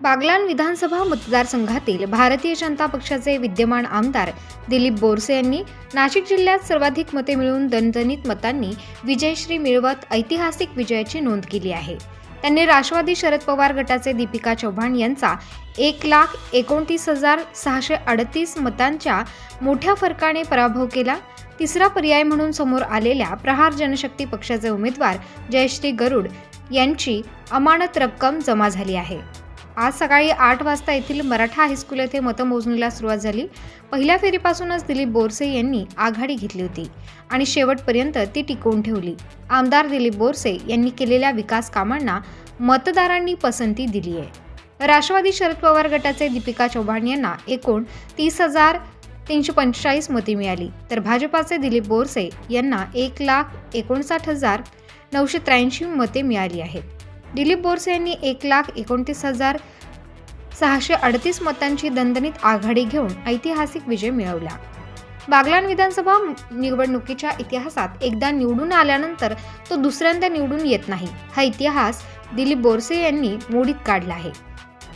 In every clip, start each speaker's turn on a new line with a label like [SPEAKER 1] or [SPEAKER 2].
[SPEAKER 1] बागलान विधानसभा मतदारसंघातील भारतीय जनता पक्षाचे विद्यमान आमदार दिलीप बोरसे यांनी नाशिक जिल्ह्यात सर्वाधिक मते मिळवून दणदणीत मतांनी विजयश्री मिळवत ऐतिहासिक विजयाची नोंद केली आहे. त्यांनी राष्ट्रवादी शरद पवार गटाचे दीपिका चव्हाण यांचा एक लाख एकोणतीस हजार सहाशे अडतीस मतांच्या मोठ्या फरकाने पराभव केला. तिसरा पर्याय म्हणून समोर आलेल्या प्रहार जनशक्ती पक्षाचे उमेदवार जयश्री गरुड यांची अमानत रक्कम जमा झाली आहे. आज सकाळी आठ वाजता येथील मराठा हायस्कूल येथे मतमोजणीला सुरुवात झाली. पहिल्या फेरीपासूनच दिलीप बोरसे यांनी आघाडी घेतली होती आणि शेवटपर्यंत ती टिकवून ठेवली. आमदार दिलीप बोरसे यांनी केलेल्या विकास कामांना मतदारांनी पसंती दिली आहे. राष्ट्रवादी शरद पवार गटाचे दीपिका चव्हाण यांना एकूण तीस हजार तीनशे पंचेचाळीस मते मिळाली. तर भाजपाचे दिलीप बोरसे यांना एक लाख एकोणसाठ हजार नऊशे त्र्याऐंशी मते मिळाली आहेत. दिलीप बोरसे यांनी एक लाख एकोणतीस हजार सहाशे अडतीस मतांची दणदणीत आघाडी घेऊन ऐतिहासिक विजय मिळवला. बागलान विधानसभा निवडणुकीच्या इतिहासात एकदा निवडून आल्यानंतर तो दुसऱ्यांदा निवडून येत नाही. हा इतिहास दिलीप बोरसे यांनी मोडीत काढला आहे.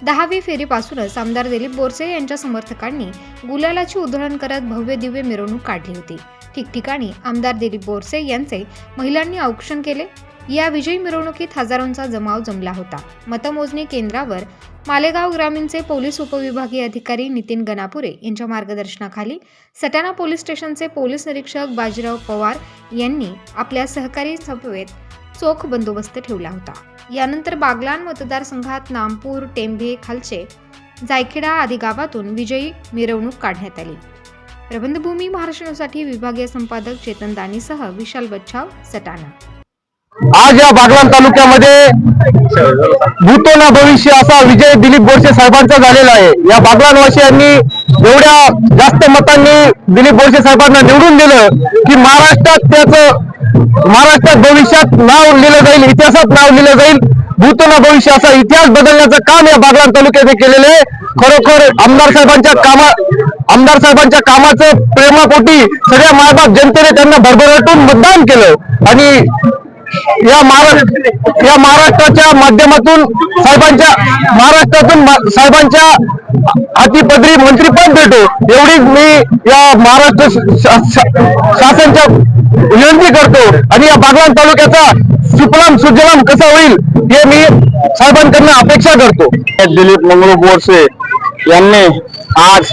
[SPEAKER 1] दहावी फेरीपासूनच आमदार दिलीप बोरसे यांच्या समर्थकांनी गुलालाची उधळण करत भव्य दिव्य मिरवणूक काढली होती. ठिकठिकाणी आमदार दिलीप बोरसे यांचे महिलांनी औक्षण केले. या विजयी मिरवणुकीत हजारोंचा जमाव जमला होता. मतमोजणी केंद्रावर मालेगाव ग्रामीणचे पोलीस उपविभागीय अधिकारी नितीन गणापुरे यांच्या मार्गदर्शनाखाली सटाणा पोलीस स्टेशनचे पोलीस निरीक्षक बाजीराव पवार यांनी आपल्या सहकारी सभेत चोख बंदोबस्त ठेवला होता. यानंतर बागलान मतदारसंघात नामपूर टेंभे खालचे जायखेडा आदी गावातून विजयी मिरवणूक काढण्यात आली. प्रबंधभूमी महाराष्ट्रासाठी विभागीय संपादक चेतन दानीसह विशाल बच्छाव सटाणा.
[SPEAKER 2] आज या बागलान तालुक्यामध्ये भूतोना भविष्य असा विजय दिलीप बोरसे साहेबांचा झालेला आहे. या बागलानवासियांनी एवढ्या जास्त मतांनी दिलीप बोरसे साहेबांना निवडून दिलं की महाराष्ट्रात त्याचं महाराष्ट्रात भविष्यात नाव लिहिलं जाईल इतिहासात नाव लिहिलं जाईल. भूतोना भविष्य असा इतिहास बदलण्याचं काम या बागलाण तालुक्याने केलेलं आहे. खरोखर आमदार साहेबांच्या कामा आमदार साहेबांच्या कामाचं प्रेमापोटी सगळ्या मायबाप जनतेने त्यांना भरभराटून मतदान केलं. आणि या महाराष्ट्र या महाराष्ट्राच्या माध्यमातून साहेबांच्या महाराष्ट्रातून साहेबांच्या हाती पदरी मंत्रीपद भेटो. एवढीच मी या महाराष्ट्र शासनच्या विनंती करतो. आणि या बागलाण तालुक्याचा सुफलाम सुजलाम कसा होईल हे मी साहेबांकडनं अपेक्षा करतो. दिलीप मंगळू बोरसे यांनी आज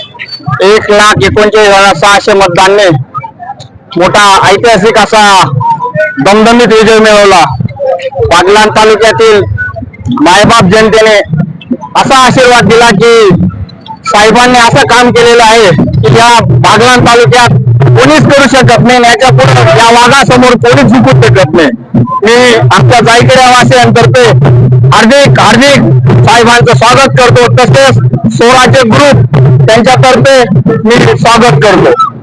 [SPEAKER 2] एक लाख एकोणचाळीस हजार सहाशे मतदानने मोठा ऐतिहासिक असा दमदमीत विजय मिळवला. बागलाण तालुक्यातील मायबाप जनतेने असा आशीर्वाद दिला की साहेबांनी असं काम केलेलं आहे की या बागलाण तालुक्यात कोणीच करू शकत नाही याच्यापुढे या वाघासमोर कोणीच झुकू शकत नाही. मी आमच्या जायकड्या वासियांतर्फे हार्दिक हार्दिक साहेबांचं स्वागत करतो. तसेच स्वराचे ग्रुप त्यांच्यातर्फे मी स्वागत करतो.